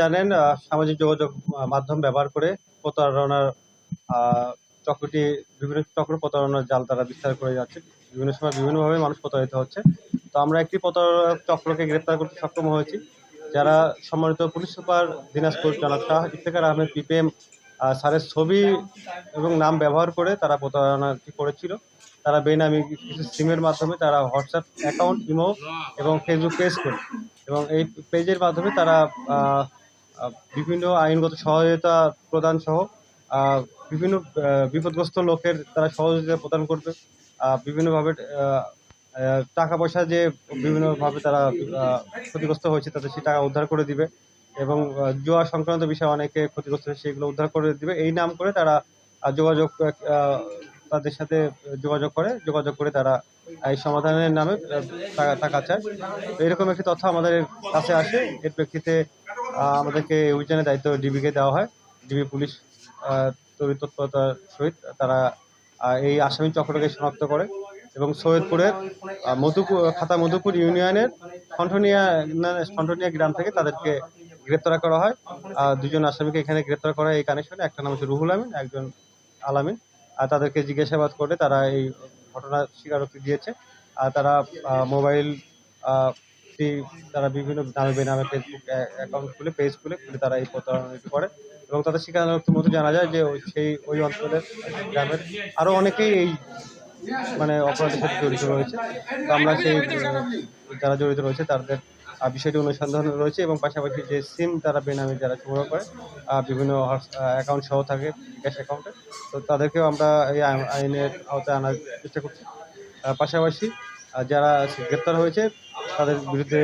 জানেন সামাজিক যোগাযোগ মাধ্যম ব্যবহার করে প্রতারণার চক্রটি বিভিন্ন চক্র প্রতারণার জাল তারা বিস্তার করে যাচ্ছে। বিভিন্ন সময় বিভিন্নভাবে মানুষ প্রতারিত হচ্ছে। তো আমরা একটি প্রতারণা চক্রকে গ্রেপ্তার করতে সক্ষম হয়েছি। যারা সম্মানিত পুলিশ সুপার দিনাজপুর জনাব শাহ ইফতেখার আহমেদ পিপিএম স্যারের ছবি এবং নাম ব্যবহার করে তারা প্রতারণাটি করেছিল। তারা বেনামি কিছু সিমের মাধ্যমে তারা হোয়াটসঅ্যাপ অ্যাকাউন্ট, ইমো এবং ফেসবুক পেজ করে এবং এই পেজের মাধ্যমে তারা বিভিন্ন আইনগত সহায়তা প্রদান সহ বিভিন্ন বিপদগ্রস্ত লোকের তারা সহযোগিতা প্রদান করবে। বিভিন্নভাবে টাকা পয়সা যে বিভিন্নভাবে তারা ক্ষতিগ্রস্ত হয়েছে তাদের সেই টাকা উদ্ধার করে দিবে এবং জুয়া সংক্রান্ত বিষয়ে অনেকে ক্ষতিগ্রস্ত হয়েছে সেগুলো উদ্ধার করে দিবে। এই নাম করে তারা যোগাযোগ তাদের সাথে যোগাযোগ করে যোগাযোগ করে তারা এই সমাধানের নামে টাকা চায়। এরকম একটি তথ্য আমাদের কাছে আসে। এর প্রেক্ষিতে আমাদেরকে অভিযানের দায়িত্ব ডিবিকে দেওয়া হয়। ডিবি পুলিশ তড়িৎ তৎপরতার সহিত তারা এই আসামি চক্রকে শনাক্ত করে এবং সৈয়দপুরের মধুপুর খাতা মধুপুর ইউনিয়নের ঠনঠনিয়া না, ঠনঠনিয়া গ্রাম থেকে তাদেরকে গ্রেপ্তার করা হয়। দুজন আসামিকে এখানে গ্রেপ্তার করা এই কানেকশনে। একটা নাম হচ্ছে রুহুল আমিন একজন আলামিন। আর তাদেরকে জিজ্ঞাসাবাদ করে তারা এই ঘটনার স্বীকারোক্তি দিয়েছে। আর তারা মোবাইল আহ, তারা বিভিন্ন নামে বেনামে ফেসবুক অ্যাকাউন্ট খুলে পেজ খুলে খুলে তারা এই প্রতারণাটি করে এবং তাদের স্বীকারোক্তির মধ্যে জানা যায় যে সেই ওই অঞ্চলের গ্রামের আরও অনেকেই এই মানে অপরাধের সাথে জড়িত রয়েছে। তো আমরা সেই যারা জড়িত রয়েছে তাদের বিষয়টি অনুসন্ধান রয়েছে এবং পাশাপাশি যে সিম তারা বেনামে যারা সংগ্রহ করে বিভিন্ন অ্যাকাউন্ট সহ থাকে ক্যাশ অ্যাকাউন্টে তো তাদেরকেও আমরা এই আইনের আওতায় আনার চেষ্টা করছি। পাশাপাশি যারা গ্রেপ্তার হয়েছে তাদের বিরুদ্ধে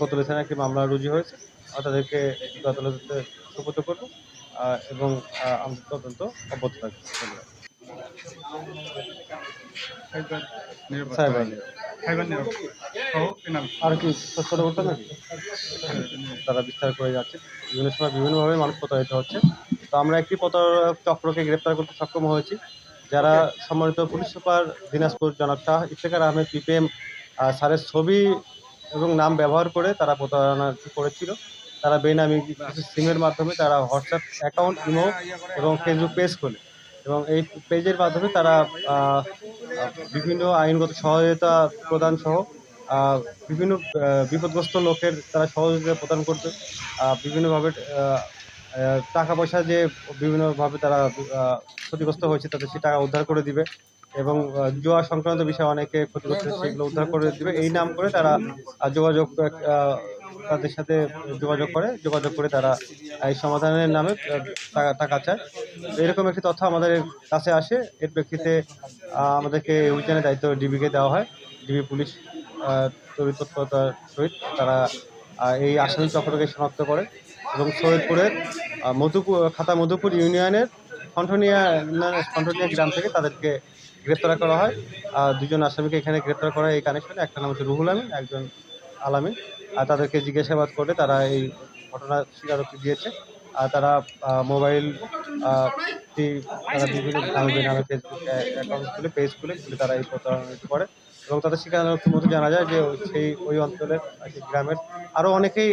কোতলে থানায় একটি মামলা রুজু হয়েছে। আর তাদেরকে আদালতে সুপর্দ করব এবং আমাদের তদন্ত অব্যাহত থাকবে আর কি ছোট করতে নাকি তারা বিস্তার করে যাচ্ছে। বিভিন্ন সময় বিভিন্নভাবে মানুষ প্রতারিত হচ্ছে। তো আমরা একটি প্রতারণা চক্রকে গ্রেপ্তার করতে সক্ষম হয়েছি। যারা সম্মানিত পুলিশ সুপার দিনাজপুর জনাব শাহ ইফতেখার আহমেদ পিপিএম স্যারের ছবি এবং নাম ব্যবহার করে তারা প্রতারণা করেছিল। তারা বেনামি কিছু সিমের মাধ্যমে তারা হোয়াটসঅ্যাপ অ্যাকাউন্ট, ইমো এবং ফেসবুক পেজ খোলে এবং এই পেজের মাধ্যমে তারা বিভিন্ন আইনগত সহায়তা প্রদান সহ বিভিন্ন বিপদগ্রস্ত লোকের তারা সহযোগিতা প্রদান করবে। বিভিন্নভাবে টাকা পয়সা যে বিভিন্নভাবে তারা ক্ষতিগ্রস্ত হয়েছে তাদের সেই টাকা উদ্ধার করে দিবে এবং জুয়া সংক্রান্ত বিষয়ে অনেকে ক্ষতিগ্রস্ত সেগুলো উদ্ধার করে দিবে। এই নাম করে তারা যোগাযোগ তাদের সাথে যোগাযোগ করে যোগাযোগ করে তারা এই সমাধানের নামে টাকা চায়। এরকম একটি তথ্য আমাদের কাছে আসে। এর প্রেক্ষিতে আমাদেরকে অভিযানের দায়িত্ব ডিবিকে দেওয়া হয়। ডিবি পুলিশ তড়িৎ তৎপরতার সহিত তারা এই আসামি চক্রকে শনাক্ত করে। এবং সৈয়দপুরের মধুপুর খাতা মধুপুর ইউনিয়নের ঠনঠনিয়া না, ঠনঠনিয়া গ্রাম থেকে তাদেরকে গ্রেপ্তার করা হয়। আহ, দুজন আসামিকে এখানে গ্রেপ্তার করা এই কানেকশনে। একটা নাম হচ্ছে রুহুল আমিন একজন আলামিন। আর তাদেরকে জিজ্ঞাসাবাদ করে তারা এই ঘটনার স্বীকারোক্তি দিয়েছে। আর তারা মোবাইল তারা বিভিন্ন নামে বেনামে ফেসবুক অ্যাকাউন্ট খুলে পেজ খুলে খুলে তারা এই প্রতারণাটি করে। এবং তাদের স্বীকারোক্তির মধ্যে জানা যায় যে সেই ওই অঞ্চলের আর গ্রামের আরও অনেকেই